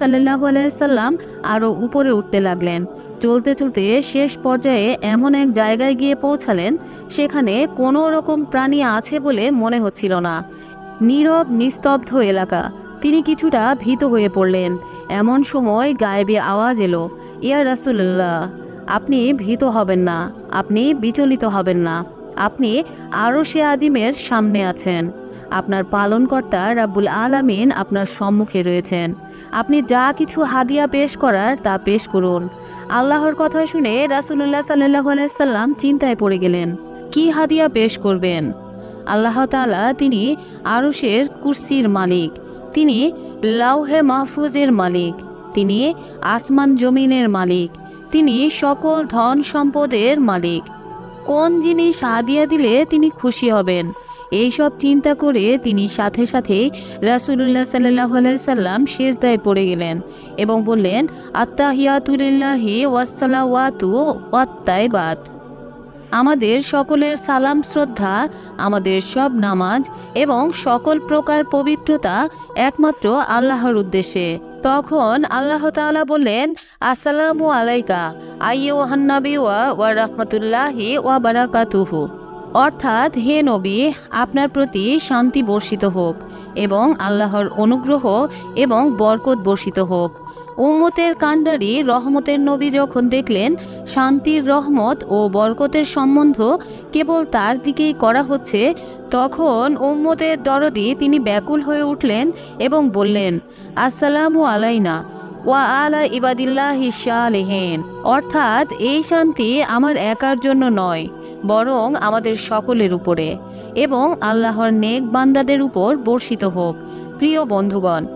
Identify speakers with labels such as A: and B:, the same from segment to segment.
A: সাল্লাহ আলাইসাল্লাম আরও উপরে উঠতে লাগলেন। চলতে চলতে শেষ পর্যায়ে এমন এক জায়গায় গিয়ে পৌঁছালেন, সেখানে কোনো রকম প্রাণী আছে বলে মনে হচ্ছিল না। নীরব, নিস্তব্ধ এলাকা। তিনি কিছুটা ভীত হয়ে পড়লেন। এমন সময় গায়েবে আওয়াজ এলো, ইয়া রাসুল্লাহ আপনি ভীত হবেন না, আপনি বিচলিত হবেন না, আপনি আরও সে আজিমের সামনে আছেন। আপনার পালনকর্তা রাব্বুল আলামিন আপনার সম্মুখে রয়েছেন। আপনি যা কিছু হাদিয়া পেশ করার তা পেশ করুন। আল্লাহর কথা শুনে রাসুল্লাহ সাল্লাহ আলাইসাল্লাম চিন্তায় পড়ে গেলেন, কি হাদিয়া পেশ করবেন? আল্লাহ তাআলা তিনি আরশের কুরসির মালিক, তিনি লাউহে মাহফুজের মালিক, তিনি আসমান জমিনের মালিক, তিনি সকল ধন সম্পদের মালিক। কোন জিনিস হাদিয়া দিলে তিনি খুশি হবেন? এইসব চিন্তা করে তিনি সাথে সাথে রাসুলুল্লাহ সাল্লাহ সাল্লাম শেষদায় পড়ে গেলেন এবং বললেন আত্মাহিয়াতুলিল্লাহি ওয়াসালাওয়াতু ওয়াত্তাইবাত আমাদের সকলের সালাম, শ্রদ্ধা, আমাদের সব নামাজ এবং সকল প্রকার পবিত্রতা একমাত্র আল্লাহর উদ্দেশ্যে। তখন আল্লাহ তাআলা বললেন, আসসালামু আলাইকা, আইয়ুহান্নাবি ওয়া ওয়া রাহমাতুল্লাহি ওয়া বারাকাতুহু। অর্থাৎ হে নবী, আপনার প্রতি শান্তি বর্ষিত হোক এবং আল্লাহর অনুগ্রহ এবং বরকত বর্ষিত হোক। উম্মতের কাণ্ডারি রহমতের নবী যখন দেখলেন, শান্তির রহমত ও বরকতের সম্বন্ধ কেবল তার দিকেই করা হচ্ছে, তখন উম্মতের দরদি তিনি ব্যাকুল হয়ে উঠলেন এবং বললেন, আসসালামু আলাইনা ওয়া আলা ইবাদিল্লাহ শালেহেন। অর্থাৎ এই শান্তি আমার একার জন্য নয়। বরং আমাদের সকলের উপরে, এবং আল্লাহর নেক বান্দাদের উপর বর্ষিত হোক। প্রিয় বন্ধুগণ,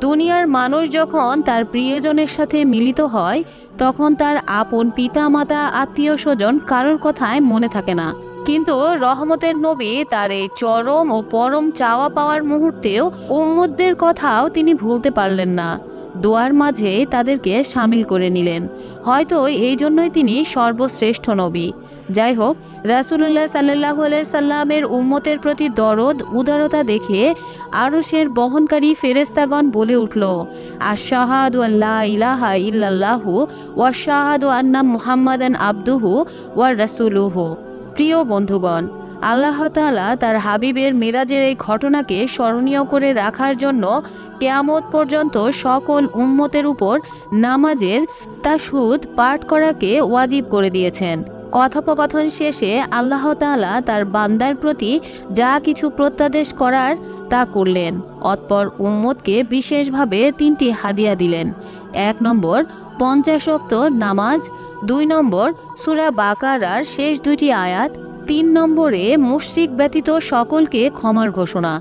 A: দুনিয়ার মানুষ যখন তার প্রিয়জনের সাথে মিলিত হয়, তখন তার আপন পিতা মাতা আত্মীয় স্বজন কারোর কথায় মনে থাকে না। কিন্তু রহমতের নবী তার এই চরম ও পরম চাওয়া পাওয়ার মুহূর্তেও উম্মুদদের কথাও তিনি ভুলতে পারলেন না। দোয়ার মাঝে তাদেরকে সামিল করে নিলেন। হয়তো এই জন্যই তিনি সর্বশ্রেষ্ঠ নবী। যাই হোক রাসুল্লাহ সাল্লাহ সাল্লামের উম্মতের প্রতি দরদ, উদারতা দেখে আরশের বহনকারী ফেরেস্তাগণ বলে উঠল, আশাহাদু আল্লাহ ইলাহা ইল্লাল্লাহু ওয়াশাহাদু আন্না মুহাম্মাদান আব্দুহু ওয়া রাসূলুহু। প্রিয় বন্ধুগণ আল্লাহ তাআলা তার হাবিবের মেরাজের এই ঘটনাকে স্মরণীয় করে রাখার জন্য কেয়ামত পর্যন্ত সকল উম্মতের উপর নামাজের তাসুদ পাঠ করাকে ওয়াজিব করে দিয়েছেন। কথোপকথন শেষে আল্লাহ তাআলা তার বান্দার প্রতি যা কিছু প্রত্যাদেশ করার তা করলেন। অতপর উম্মতকে বিশেষভাবে তিনটি হাদিয়া দিলেন। এক নম্বর পঞ্চাশোক্ত নামাজ। দুই নম্বর, সুরা বাকারার শেষ দুটি আয়াত। তিন নম্বরে মুশরিক ব্যতীত সকলকে ক্ষমার ঘোষণা।